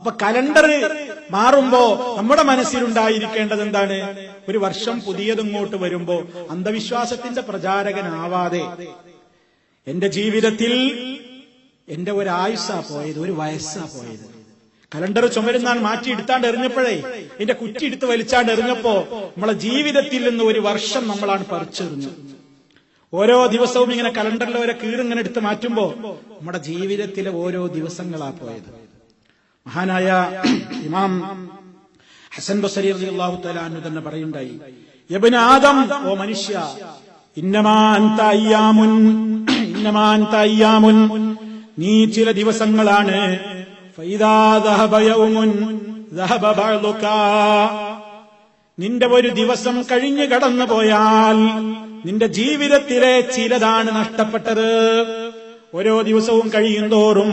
അപ്പൊ കലണ്ടർ മാറുമ്പോ നമ്മുടെ മനസ്സിലുണ്ടായിരിക്കേണ്ടത് എന്താണ് ഒരു വർഷം പുതിയതിങ്ങോട്ട് വരുമ്പോ അന്ധവിശ്വാസത്തിന്റെ പ്രചാരകനാവാതെ എന്റെ ജീവിതത്തിൽ എന്റെ ഒരു ആയുസ്സാ പോയത് ഒരു വയസ്സാ പോയത്. കലണ്ടർ ചുമരുന്നാൻ മാറ്റി എടുത്താണ്ട് എറിഞ്ഞപ്പോഴേ എന്റെ കുറ്റി എടുത്ത് വലിച്ചാണ്ട് എറിഞ്ഞപ്പോ നമ്മളെ ജീവിതത്തിൽ നിന്ന് ഒരു വർഷം നമ്മളാണ് പറിച്ചെറിഞ്ഞത് ഓരോ ദിവസവും ഇങ്ങനെ കലണ്ടറിൽ ഓരോ കീറിങ്ങനെ എടുത്ത് മാറ്റുമ്പോ നമ്മുടെ ജീവിതത്തിലെ ഓരോ ദിവസങ്ങളാ പോയത്. മഹാനായ ഇമാം ഹസൻ ബസരി അള്ളാഹു തലാനു തന്നെ പറയുണ്ടായി യബനാദം ആദം ഓ മനുഷ്യ ഇന്നമാൻ നീ ചില ദിവസങ്ങളാണ്. നിന്റെ ഒരു ദിവസം കഴിഞ്ഞു കടന്നു പോയാൽ നിന്റെ ജീവിതത്തിലെ ചിലതാണ് നഷ്ടപ്പെട്ടത് ഓരോ ദിവസവും കഴിയുന്തോറും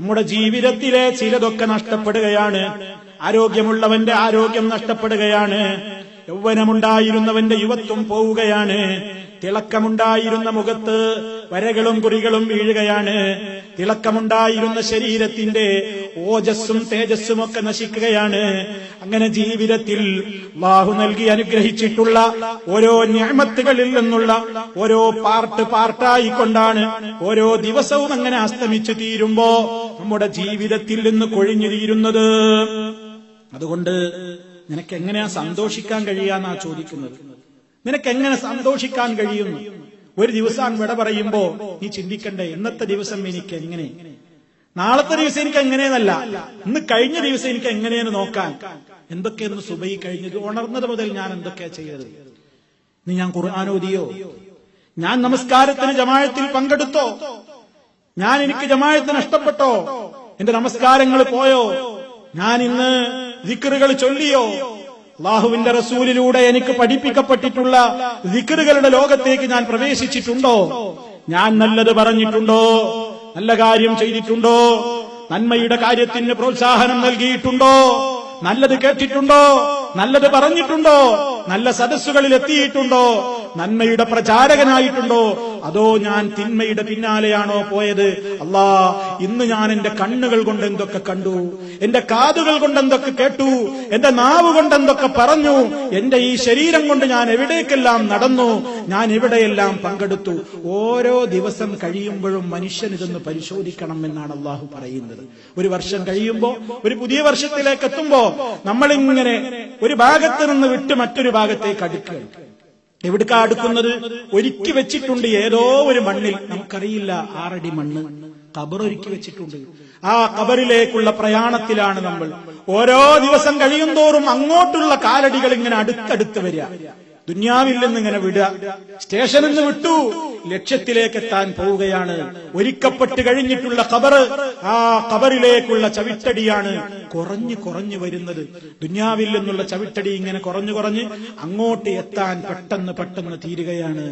നമ്മുടെ ജീവിതത്തിലെ ചിലതൊക്കെ നഷ്ടപ്പെടുകയാണ്. ആരോഗ്യമുള്ളവന്റെ ആരോഗ്യം നഷ്ടപ്പെടുകയാണ്. യൗവനമുണ്ടായിരുന്നവന്റെ യുവത്വം പോവുകയാണ്. തിളക്കമുണ്ടായിരുന്ന മുഖത്ത് വരകളും കുറികളും വീഴുകയാണ്. തിളക്കമുണ്ടായിരുന്ന ശരീരത്തിന്റെ ഓജസ്സും തേജസ്സും ഒക്കെ നശിക്കുകയാണ്. അങ്ങനെ ജീവിതത്തിൽ ബാഹു നൽകി അനുഗ്രഹിച്ചിട്ടുള്ള ഓരോ ഞാമത്തുകളിൽ നിന്നുള്ള ഓരോ പാർട്ട് പാർട്ടായിക്കൊണ്ടാണ് ഓരോ ദിവസവും അങ്ങനെ അസ്തമിച്ചു തീരുമ്പോ നമ്മുടെ ജീവിതത്തിൽ നിന്ന് കൊഴിഞ്ഞു തീരുന്നത് അതുകൊണ്ട് നിനക്ക് എങ്ങനെയാ സന്തോഷിക്കാൻ കഴിയാന്നാ ചോദിക്കുന്നത്? നിനക്ക് എങ്ങനെ സന്തോഷിക്കാൻ കഴിയുന്നു? ഒരു ദിവസം വിട പറയുമ്പോ നീ ചിന്തിക്കണ്ടേ ഇന്നത്തെ ദിവസം എനിക്ക് എങ്ങനെ? നാളത്തെ ദിവസം എനിക്ക് എങ്ങനെയെന്നല്ല ഇന്ന് കഴിഞ്ഞ ദിവസം എനിക്ക് എങ്ങനെയെന്ന് നോക്കാൻ. എന്തൊക്കെയെന്ന് സുബൈ കഴിഞ്ഞത്? ഉണർന്നത് മുതൽ ഞാൻ എന്തൊക്കെയാ ചെയ്തത്? ഇനി ഞാൻ ഖുർആാനോദിയോ ഞാൻ നമസ്കാരത്തിന് ജമാഴത്തിൽ പങ്കെടുത്തോ? ഞാൻ എനിക്ക് ജമായത്ത് നഷ്ടപ്പെട്ടോ എന്റെ നമസ്കാരങ്ങൾ പോയോ? ഞാൻ ഇന്ന് ദിക്കറുകൾ ചൊല്ലിയോ? അള്ളാഹുവിന്റെ റസൂലിലൂടെ എനിക്ക് പഠിപ്പിക്കപ്പെട്ടിട്ടുള്ള ദിക്കറുകളുടെ ലോകത്തേക്ക് ഞാൻ പ്രവേശിച്ചിട്ടുണ്ടോ? ഞാൻ നല്ലത് പറഞ്ഞിട്ടുണ്ടോ? നല്ല കാര്യം ചെയ്തിട്ടുണ്ടോ? നന്മയുടെ കാര്യത്തിന് പ്രോത്സാഹനം നൽകിയിട്ടുണ്ടോ? നല്ലത് കേട്ടിട്ടുണ്ടോ? നല്ലത് പറഞ്ഞിട്ടുണ്ടോ? നല്ല സദസ്സുകളിൽ എത്തിയിട്ടുണ്ടോ നന്മയുടെ പ്രചാരകനായിട്ടുണ്ടോ? അതോ ഞാൻ തിന്മയുടെ പിന്നാലെയാണോ പോയത്? അല്ലാ ഇന്ന് ഞാൻ എന്റെ കണ്ണുകൾ കൊണ്ട് എന്തൊക്കെ കണ്ടു? എന്റെ കാതുകൾ കൊണ്ട് എന്തൊക്കെ കേട്ടു? എന്റെ നാവ് കൊണ്ട് എന്തൊക്കെ പറഞ്ഞു? എന്റെ ഈ ശരീരം കൊണ്ട് ഞാൻ എവിടേക്കെല്ലാം നടന്നു? ഞാൻ എവിടെയെല്ലാം പങ്കെടുത്തു. ഓരോ ദിവസം കഴിയുമ്പോഴും മനുഷ്യൻ ഇതൊന്ന് പരിശോധിക്കണം എന്നാണ് അള്ളാഹു പറയുന്നത്. ഒരു വർഷം കഴിയുമ്പോ ഒരു പുതിയ വർഷത്തിലേക്ക് എത്തുമ്പോ നമ്മളിങ്ങനെ ഒരു ഭാഗത്ത് നിന്ന് വിട്ട് മറ്റൊരു ഭാഗത്തേക്ക് അടുക്കുകയാണ്. എവിടുക്ക അടുക്കുന്നത്? ഒരുക്കി വെച്ചിട്ടുണ്ട് ഏതോ ഒരു മണ്ണിൽ. നമുക്കറിയില്ല ആറടി മണ്ണ്. കബർ ഒരുക്കി വെച്ചിട്ടുണ്ട്. ആ കബറിലേക്കുള്ള പ്രയാണത്തിലാണ് നമ്മൾ. ഓരോ ദിവസം കഴിയും തോറും അങ്ങോട്ടുള്ള കാലടികൾ ഇങ്ങനെ അടുത്തടുത്ത് വരിക. ദുന്യാവിൽ നിന്ന് ഇങ്ങനെ വിടുക. സ്റ്റേഷനിൽ നിന്ന് വിട്ടു. ലക്ഷ്യത്തിലേക്ക് എത്താൻ പോവുകയാണ്. ഒരുക്കപ്പെട്ട് കഴിഞ്ഞിട്ടുള്ള കബറ് ആ കബറിലേക്കുള്ള ചവിട്ടടിയാണ് കുറഞ്ഞു കുറഞ്ഞു വരുന്നത്. ദുന്യാവിൽ നിന്നുള്ള ചവിട്ടടി ഇങ്ങനെ കുറഞ്ഞു കുറഞ്ഞ് അങ്ങോട്ട് എത്താൻ പെട്ടെന്ന് പെട്ടെന്ന് തീരുകയാണ്.